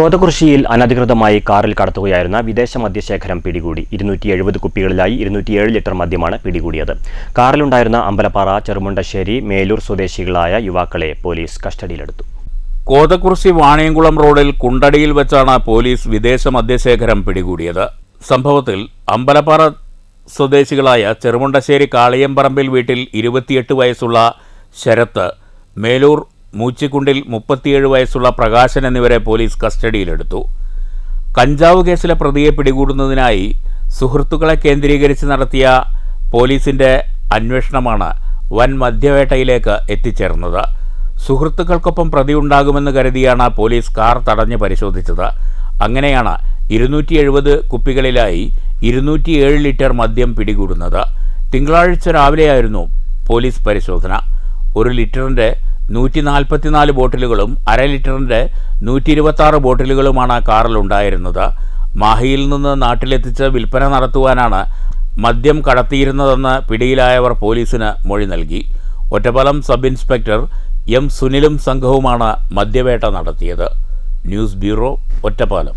കോതകുറിശ്ശിയിൽ അനധികൃതമായി കാറിൽ കടത്തുകയായിരുന്ന വിദേശ മദ്യശേഖരം പിടികൂടി. ഇരുന്നൂറ്റി എഴുപത് കുപ്പികളിലായി ഇരുന്നൂറ്റിയേഴ് ലിറ്റർ മദ്യമാണ് പിടികൂടിയത്. കാറിലുണ്ടായിരുന്ന അമ്പലപ്പാറ ചെറുമുണ്ടശ്ശേരി മേലൂർ സ്വദേശികളായ യുവാക്കളെ പോലീസ് കസ്റ്റഡിയിലെടുത്തു. കോതകുറിശ്ശി വാണിയംകുളം റോഡിൽ കുണ്ടടിയിൽ വെച്ചാണ് പോലീസ് വിദേശ മദ്യശേഖരം പിടികൂടിയത്. സംഭവത്തിൽ അമ്പലപ്പാറ സ്വദേശികളായ ചെറുമുണ്ടശ്ശേരി കാളിയമ്പറമ്പിൽ വീട്ടിൽ ഇരുപത്തിയെട്ട് വയസ്സുള്ള ശരത്ത് മേലൂർ മൂച്ചിക്കുണ്ടിൽ മുപ്പത്തിയേഴ് വയസ്സുള്ള പ്രകാശൻ എന്നിവരെ പോലീസ് കസ്റ്റഡിയിലെടുത്തു. കഞ്ചാവ് കേസിലെ പ്രതിയെ പിടികൂടുന്നതിനായി സുഹൃത്തുക്കളെ കേന്ദ്രീകരിച്ച് നടത്തിയ പോലീസിന്റെ അന്വേഷണമാണ് വൻ മദ്യവേട്ടയിലേക്ക് എത്തിച്ചേർന്നത്. സുഹൃത്തുക്കൾക്കൊപ്പം പ്രതി ഉണ്ടാകുമെന്ന് കരുതിയാണ് പോലീസ് കാർ തടഞ്ഞ് പരിശോധിച്ചത്. അങ്ങനെയാണ് ഇരുന്നൂറ്റി എഴുപത് കുപ്പികളിലായി ഇരുന്നൂറ്റിയേഴ് ലിറ്റർ മദ്യം പിടികൂടുന്നത്. തിങ്കളാഴ്ച രാവിലെയായിരുന്നു പോലീസ് പരിശോധന. ഒരു ലിറ്ററിന്റെ നൂറ്റി നാൽപ്പത്തിനാല് ബോട്ടിലുകളും അര ലിറ്ററിന്റെ നൂറ്റി ഇരുപത്താറ് ബോട്ടിലുകളുമാണ് കാറിലുണ്ടായിരുന്നത് മാഹിയിൽ നിന്ന് നാട്ടിലെത്തിച്ച് വിൽപ്പന നടത്തുവാനാണ് മദ്യം കടത്തിയിരുന്നതെന്ന് പിടിയിലായവർ പോലീസിന് മൊഴി നൽകി. ഒറ്റപ്പാലം സബ് ഇൻസ്പെക്ടർ എം സുനിലും സംഘവുമാണ് മദ്യവേട്ട നടത്തിയത്. News bureau Ottapalam.